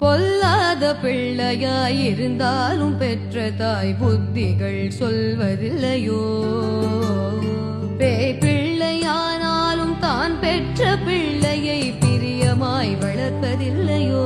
பொல்லாத பிள்ளையாயிருந்தாலும் பெற்ற தாய் புத்திகள் சொல்வதில்லையோ? பே பிள்ளையானாலும் தான் பெற்ற பிள்ளையை பிரியமாய் வளர்ப்பதில்லையோ?